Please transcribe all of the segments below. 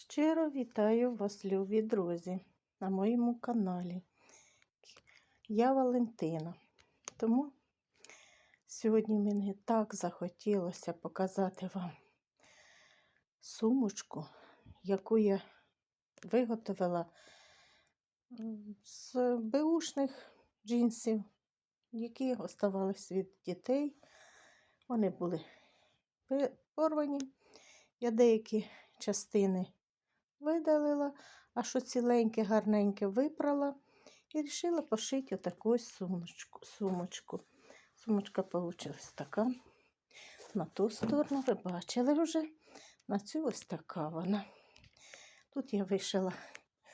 Щиро вітаю вас, любі друзі, на моєму каналі. Я Валентина. Тому сьогодні мені так захотілося показати вам сумочку, яку я виготовила з беушних джинсів, які оставались від дітей. Вони були порвані. Я деякі частини видалила, а що ціленьке, гарненьке випрала і вирішила пошити отаку сумочку. сумочку. Сумочка вийшла така. На ту сторону ви бачили вже. На цю ось така вона. Тут я вишила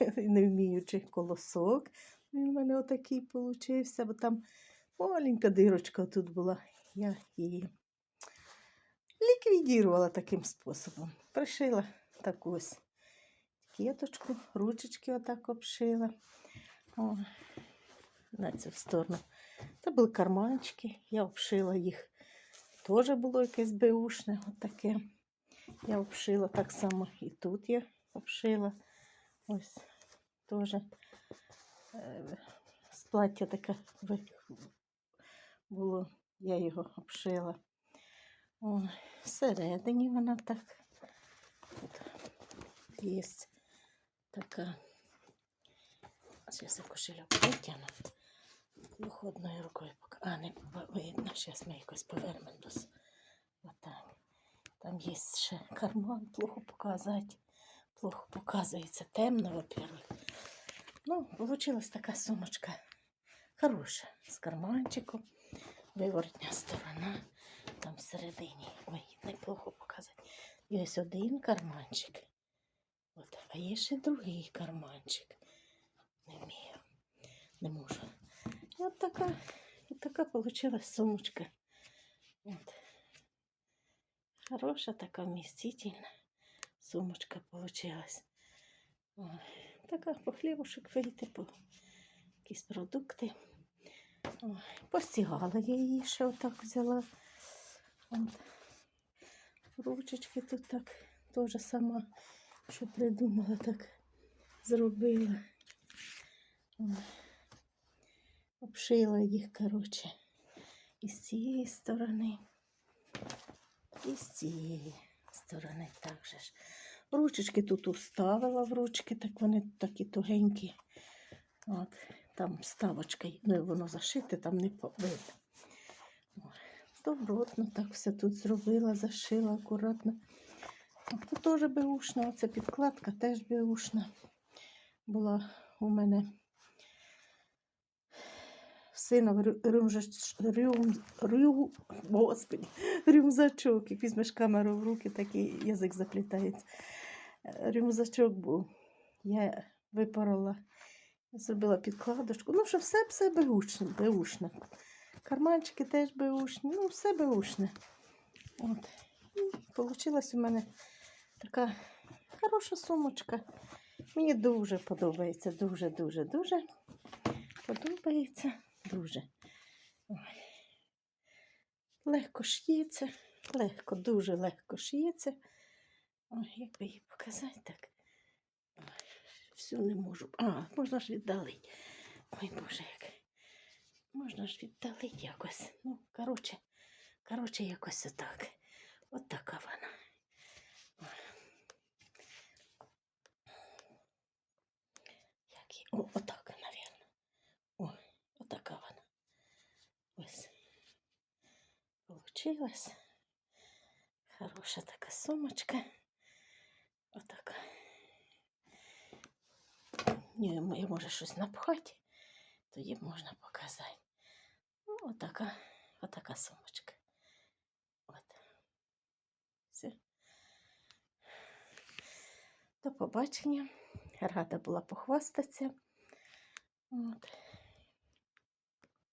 не вміючи колосок. Він у мене отакий получився, бо там маленька дирочка тут була. Я її ліквідірувала таким способом. Пришила таку ось кіточку, ручечки отак обшила. О, на цю сторону. Це були карманчики, я обшила їх. Теж було якесь беушне, отаке. Я обшила так само і тут я обшила. Ось теж е, з плаття таке було, я його обшила. О, всередині вона так. Тут є така. Зараз я кошельок витягну. Виходною рукою поки. А, не видно, зараз ми якось повернемо до с- Отак. Там є ще карман, плохо показати. Плохо показується. Темно, во-первых. Ну, получилась така сумочка. Хороша. З карманчиком. Виворотня сторона. Там всередині. Ой, неплохо показати. Ось один карманчик. От, а є ще другий карманчик. Не вмію. Не можу. І от така, от така получилась сумочка. От. Хороша така вмістительна сумочка. Ой, така по хлібушек вийти, по якісь продукти. Постігала я її ще отак взяла. От. Ручечки тут так теж сама, що придумала, так зробила. Обшила їх, коротше, і з цієї сторони, і з цієї сторони також. ж. Ручечки тут уставила в ручки, так вони такі тугенькі. От, там вставочка, ну воно зашите, там не по- видно. Добротно так все тут зробила, зашила акуратно. Тут теж беушна, оця підкладка теж беушна. Була у мене сина рюм, рю, господи, рюмзачок. Як візьмеш камеру в руки, такий язик заплітається. Рюмзачок був. Я випорола, зробила підкладочку. Ну, що все, все беушне, беушне. Карманчики теж беушні, ну, все беушне. От. Получилась у мене така хороша сумочка. Мені дуже подобається, дуже, дуже, дуже подобається. Дуже. Ой. Легко шиється, легко, дуже легко шиється. Ой, як би її показати так. Ой, всю не можу. А, можна ж віддалить. Ой, Боже, як. Можна ж віддалить якось. Ну, коротше, коротше, якось отак. От така вона. Як її? О, отак, навірно. О, отака вона. Ось. Получилась. Хороша така сумочка. Отака. Ні, я може щось напхати, тоді можна показати. Ну, отака, отака сумочка. До побачення. Рада була похвастатися. От.